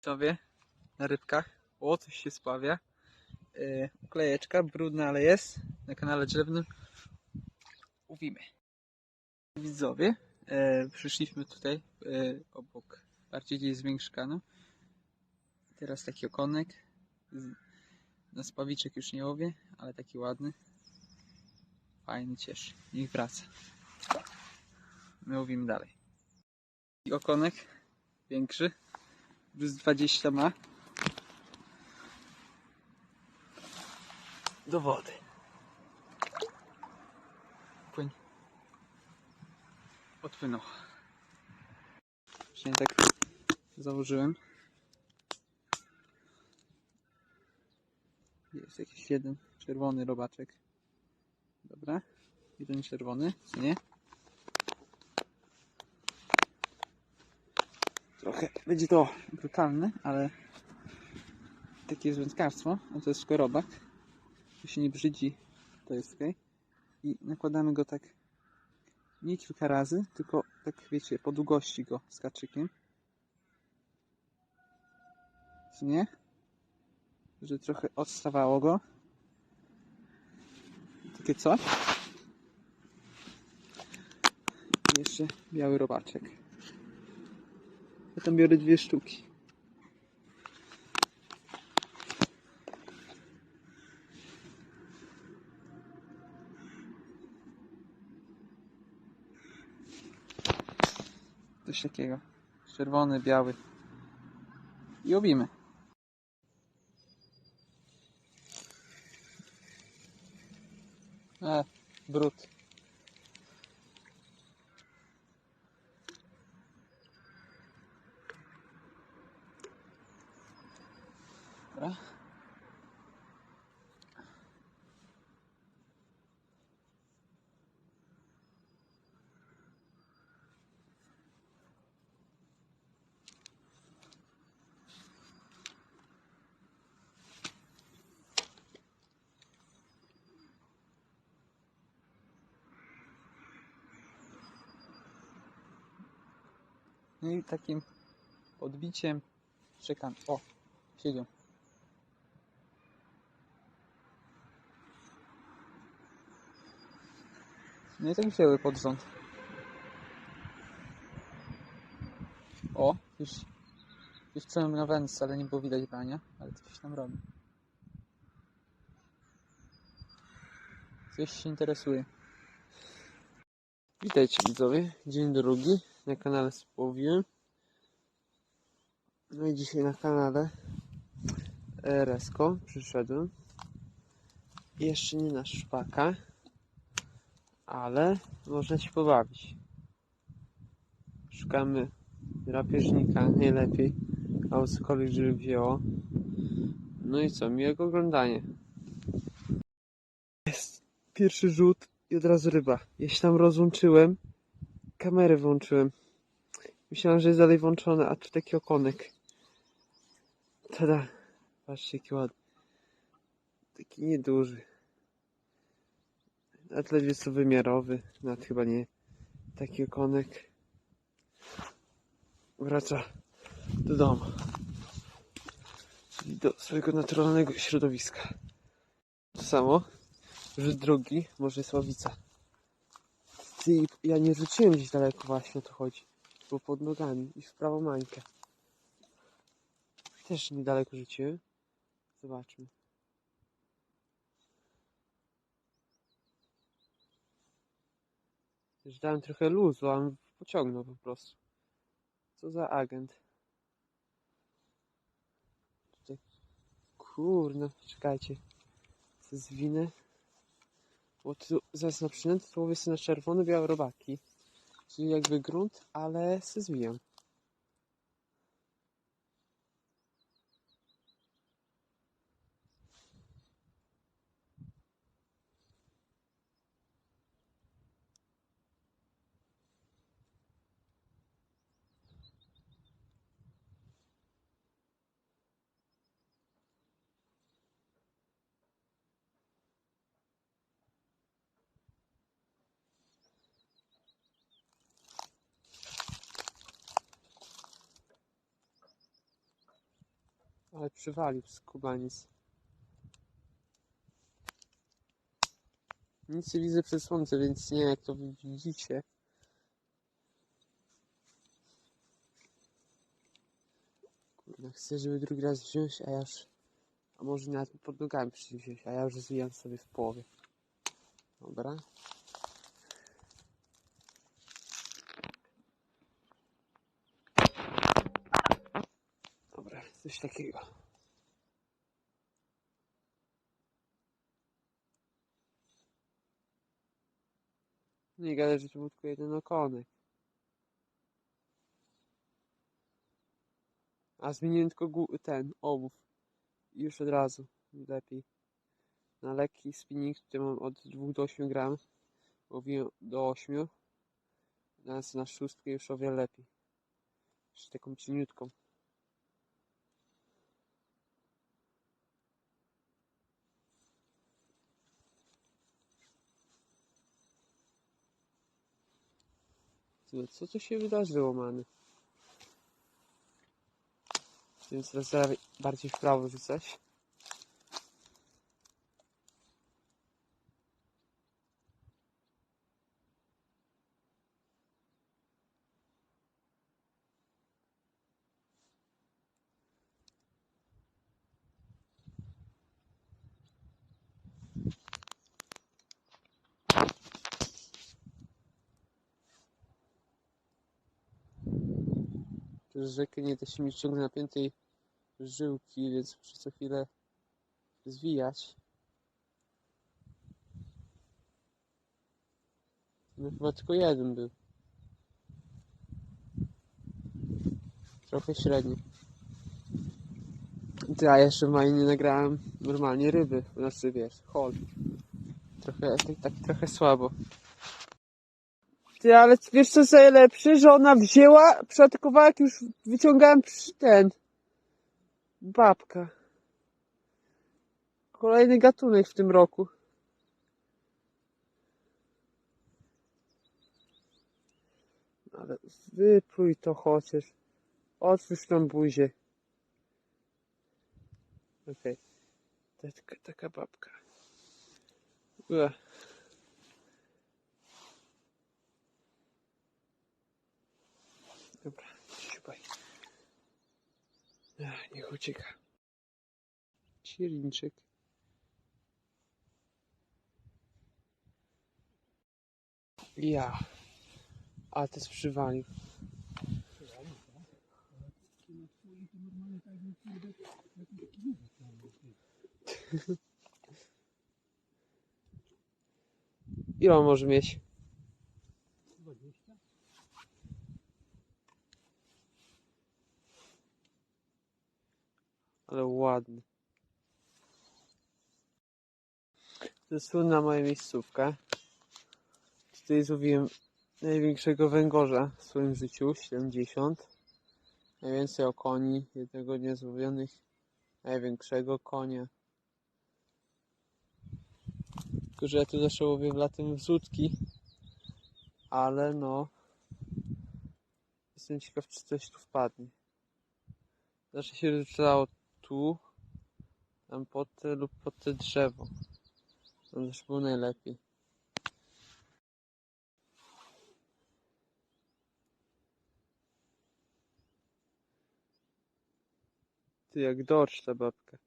sobie na rybkach. O, coś się spławia. Yy, brudna, ale jest. Na kanale drzewnym. Mówimy. Widzowie, e, przyszliśmy tutaj e, obok, bardziej gdzieś zmiękczkano. Teraz taki okonek. Na spawiczek już nie łowię, ale taki ładny. Fajny, cieszy. Niech wraca. My łowimy dalej. I okonek większy. Plus 20 ma. Do wody. Płyń. Odpłynął. Właśnie tak założyłem. Jest jakiś jeden czerwony robaczek. Dobra. Jeden czerwony, co nie? Trochę będzie to brutalne, ale takie jest wędkarstwo, a to jest tylko robak. Tu się nie brzydzi, to jest ok. I nakładamy go tak nie kilka razy, tylko tak wiecie, po długości go z kaczykiem. Co nie? Że trochę odstawało go. Takie coś. I jeszcze biały robaczek. Ja tam biorę dwie sztuki. Coś takiego. Czerwony, biały. I łowimy. E, brud. No i takim odbiciem czekam. O, siedział. No i tak wzięły pod rząd. O, już, już czułem na wędce, ale nie było widać brania, ale coś tam robi. Coś się interesuje. Witajcie widzowie, dzień drugi na kanale Spowiłem. No i dzisiaj na kanale Resko przyszedłem. Jeszcze nie na szpaka, ale można się pobawić. Szukamy drapieżnika najlepiej, albo cokolwiek, żeby wzięło. No i co, miłego oglądania. Jest pierwszy rzut i od razu ryba. Ja się tam rozłączyłem, kamerę włączyłem. Myślałem, że jest dalej włączone, a tu taki okonek. Tada. Patrzcie, jaki ładny. Taki nieduży. Atlet jest to wymiarowy, nawet chyba nie. Taki okonek. Wraca do domu. Czyli do swojego naturalnego środowiska. To samo, że drugi, może sławica. Ty, ja nie rzuciłem gdzieś daleko właśnie o to chodzi. Było pod nogami i w prawą mańkę. Też niedaleko rzuciłem. Zobaczmy. Dałem trochę luzu, a on pociągnął po prostu. Co za agent. Kurno, czekajcie. Co zwinę. Bo tu zaraz na przynętę łowię sobie na czerwone, białe robaki. Czyli jakby grunt, ale se zwijam. Ale przywalił skubaniec. Nic nie widzę przez słońce, więc nie jak to widzicie. Kurde, chcę, żeby drugi raz wziąć, a ja już... A może nawet pod nogami przywziąć, a ja już zwijam sobie w połowie. Dobra. Dobra, coś takiego. Nie gadaj, że to był tylko jeden okonek. A zmieniłem tylko ten, ołów. Już od razu lepiej. Na lekki spinning, tutaj mam od 2 do 8 gram. Łowiłem do 8. Teraz na szóstkę już o wiele lepiej. Jeszcze taką cieniutką. Co, co tu się wydarzyło, many? Więc teraz bardziej w prawo rzucać. Rzekę nie da się mieć ciągle napiętej żyłki, więc muszę co chwilę zwijać. No chyba tylko jeden był. Trochę średni. Ty, a jeszcze w maju nie nagrałem normalnie ryby. Znaczy wiesz, hol. Trochę, tak, tak trochę słabo. Ty, ale wiesz co jest najlepsze? Że ona wzięła, przeatakowała jak już wyciągałem ten. Babka. Kolejny gatunek w tym roku. Ale wypluj to chociaż. Otwórz tą buzię. Okej. Taka, taka babka. Ua. Dobra, siupaj. Ach, Niech ucieka. Cirinczyk. Ja. A to jest przywalił. Ile on może mieć? Ale ładny. To jest słynna moja miejscówka. Tutaj złowiłem największego węgorza w swoim życiu, 70. Najwięcej okoni, jednego dnia złowionych, największego konia. Tylko, że ja tu zawsze łowię latem wrzutki, ale no, jestem ciekaw, czy coś tu wpadnie. Zawsze się rzucało tu, tam pod te lub pod te drzewo. Tam też było najlepiej. Ty jak dorsz ta babka.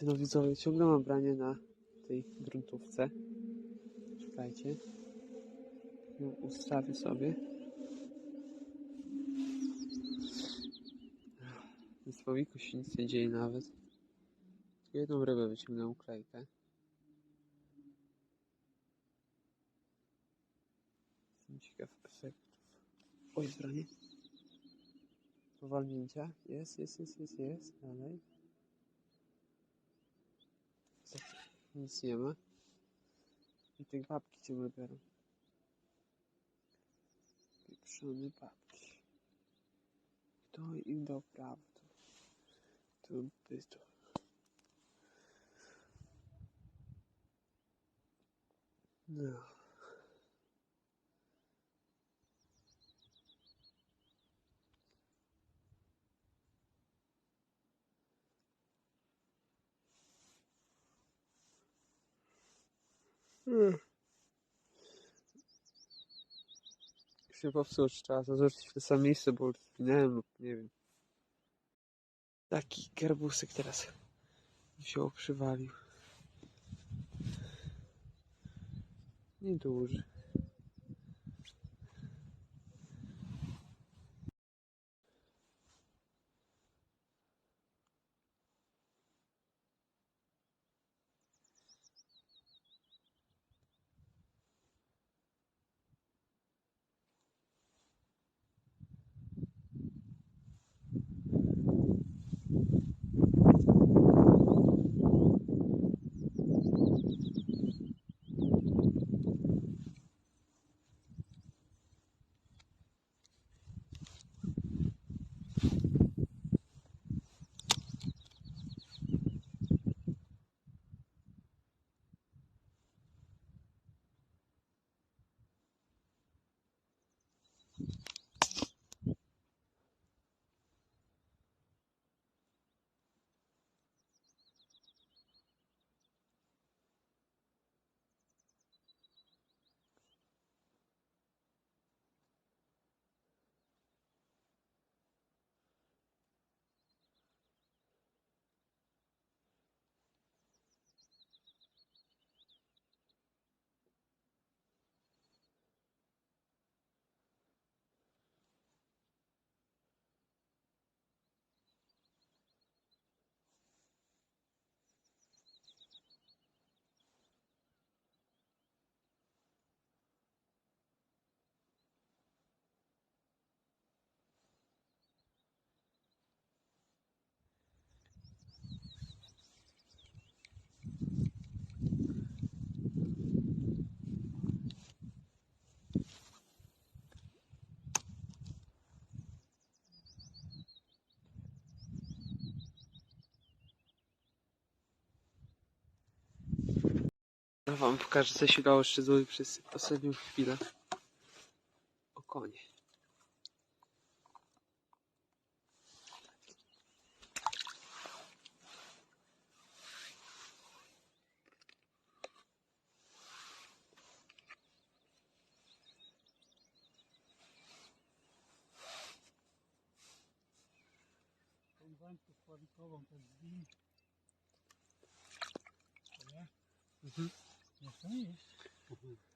Ty no widzowie, ciągle mam branie na tej gruntówce. Czekajcie. No, Ustawię sobie. W słowiku się nic nie dzieje nawet. Tylko jedną rybę wyciągnę uklejkę. Jestem ciekaw efektów. Oj, zbranie. Powalnięcia. Jest, jest, jest, jest, jest. Dalej. Nic nie ma. I tych babki ciągle biorą. Pieprzone babki. To i do prawa. Tu, tu się popsuło, czy trzeba to zwrócić w to samo miejsce, bo zginąłem lub nie wiem. Taki garbusek teraz wziął, przywalił. Nieduży. Wam pokażę, co się dało jeszcze złożyć przez ostatnią chwilę. O konie. nie? Mhm. Nie, to nie jest.